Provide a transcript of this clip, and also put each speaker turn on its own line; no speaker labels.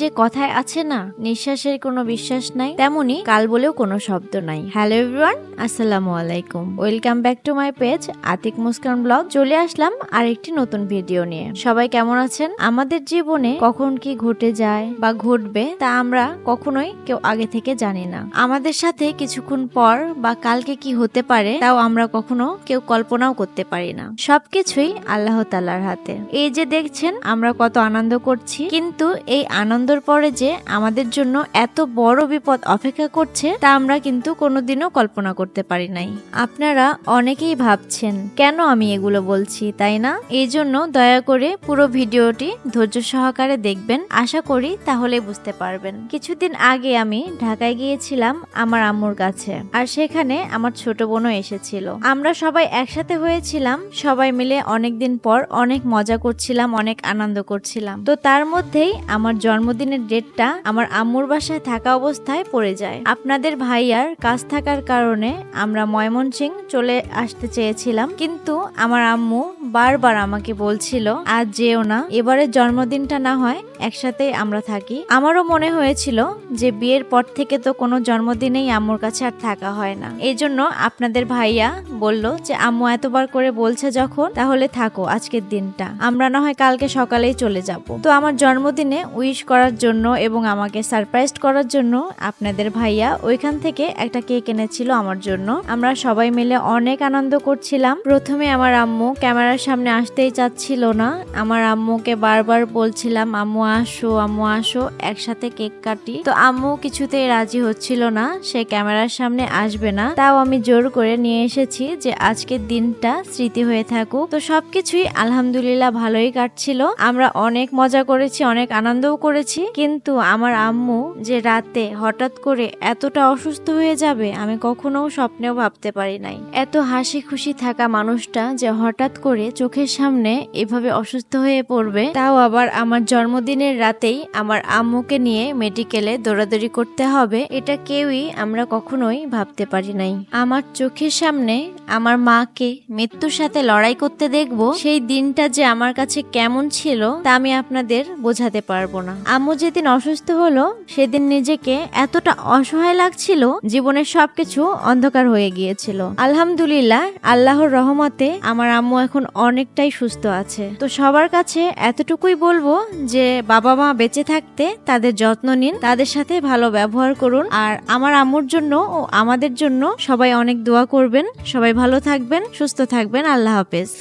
যে কথায় আছে না, নিঃশ্বাসের কোনো বিশ্বাস নাই, তেমনি কাল বলেও কোনো শব্দ নাই। হ্যালো এভরিওয়ান আসসালামু আলাইকুম। Welcome back to my page Atik Muskan blog চলে আসলাম আরেকটি নতুন ভিডিও নিয়ে। সবাই কেমন আছেন? আমাদের জীবনে কখন কি ঘটে যায় বা ঘটবে, তা আমরা কখনোই কেউ আগে থেকে জানি না। আমাদের সাথে কিছুক্ষণ পর বা কালকে কি হতে পারে, তাও আমরা কখনো কেউ কল্পনাও করতে পারি না। সবকিছুই আল্লাহ তালার হাতে। এই যে দেখছেন, আমরা কত আনন্দ করছি। কিন্তু এই আনন্দের পরে যে আমাদের জন্য এত বড় বিপদ অপেক্ষা করছে, তা আমরা কিন্তু কোনোদিনও কল্পনা করতে পারি নাই। আপনারা অনেকেই ভাবছেন, কেন আমি এগুলো বলছি, তাই না? এই জন্য দয়া করে পুরো ভিডিওটি ধৈর্য সহকারে দেখবেন। আশা করি তাহলে বুঝতে পারবেন। কিছুদিন আগে আমি ঢাকায় গিয়েছিলাম আমার আম্মুর কাছে, আর সেখানে আমার ছোট বোনও এসেছিল। আমরা সবাই একসাথে হয়েছিলাম, সবাই মিলে অনেকদিন পর অনেক মজা করছিলাম, অনেক আনন্দ করছিলাম। তো তার মধ্যেই আমার জন্মদিনের ডেটটা আমার আম্মুর বাসায় থাকা অবস্থায় পড়ে যায়। আপনাদের ভাইয়ার কাজ থাকার কারণে আমরা ময়মনসিং চলে আসতে চেয়েছিলাম, কিন্তু আমার আম্মু বারবার আমাকে বলছিল আজ যেও না, এবারের জন্মদিনটা না হয় একসাথে আমরা থাকি। আমারও মনে হয়েছিল যে বিয়ের পর থেকে তো কোনো জন্মদিনেই আম্মুর কাছে আর থাকা হয় না। এই জন্য আপনাদের ভাইয়া বলল যে, আম্মু এতবার করে বলছে যখন, তাহলে থাকো আজকের দিনটা। আমরা না হয় কালকে সকালেই চলে যাব। তো আমার জন্মদিনে উইশ করার জন্য এবং আমাকে সারপ্রাইজ করার জন্য আপনাদের ভাইয়া ওইখান থেকে একটা কেক এনেছিল আমার জন্য। আমরা সবাই মিলে অনেক আনন্দ করছিলাম। প্রথমে আমার আম্মু ক্যামেরার সামনে আসতেই চাচ্ছিল না। আমার আম্মুকে বারবার বলছিলাম, আম্মু, আসো আম্মু, আসো, একসাথে কেক কাটি। তো আম্মু কিছুতেই রাজি হচ্ছিল না, সে ক্যামেরার সামনে আসবে না। তাও আমি জোর করে নিয়ে এসেছি যে আজকের দিনটা স্মৃতি হয়ে থাকুক। তো সবকিছুই আলহামদুলিল্লাহ ভালোই কাটছিল। আমরা অনেক মজা করেছি, অনেক আনন্দও করেছি। কিন্তু আমার আম্মু যে রাতে হঠাৎ করে এতটা অসুস্থ হয়ে যাবে, আমি কখনো স্বপ্নেও ভাবতে পারি নাই। এত হাসি খুশি থাকা মানুষটা যে হঠাৎ করে চোখের সামনে এভাবে অসুস্থ হয়ে পড়বে, তাও আবার আমার জন্মদিনের রাতেই আমার আম্মুকে নিয়ে মেডিকেলে দৌড়াদৌড়ি করতে হবে, এটা কেউই আমরা কখনোই ভাবতে পারি নাই। আমার চোখের সামনে আমার মাকে মৃত্যুর সাথে লড়াই করতে দেখব, সেই দিনটা যে আমার কাছে কেমন ছিল তা আমি আপনাদের বোঝাতে পারব না। আম্মু যেদিন অসুস্থ হলো, সেদিন নিজেকে এতটা অসহায় লাগছিল, জীবনের সবকিছু অন্ধকার হয়ে গিয়েছিল। আলহামদুলিল্লাহ, আল্লাহর রহমতে আমার আম্মু এখন অনেকটাই সুস্থ আছে। তো সবার কাছে এতটুকুই বলব যে বাবা মা বেঁচে থাকতে তাদের যত্ন নিন, তাদের সাথে ভালো ব্যবহার করুন আর আমার আম্মুর জন্য ও আমাদের জন্য সবাই অনেক দোয়া করবেন। সবাই ভালো থাকবেন, সুস্থ থাকবেন। আল্লাহ হাফেজ।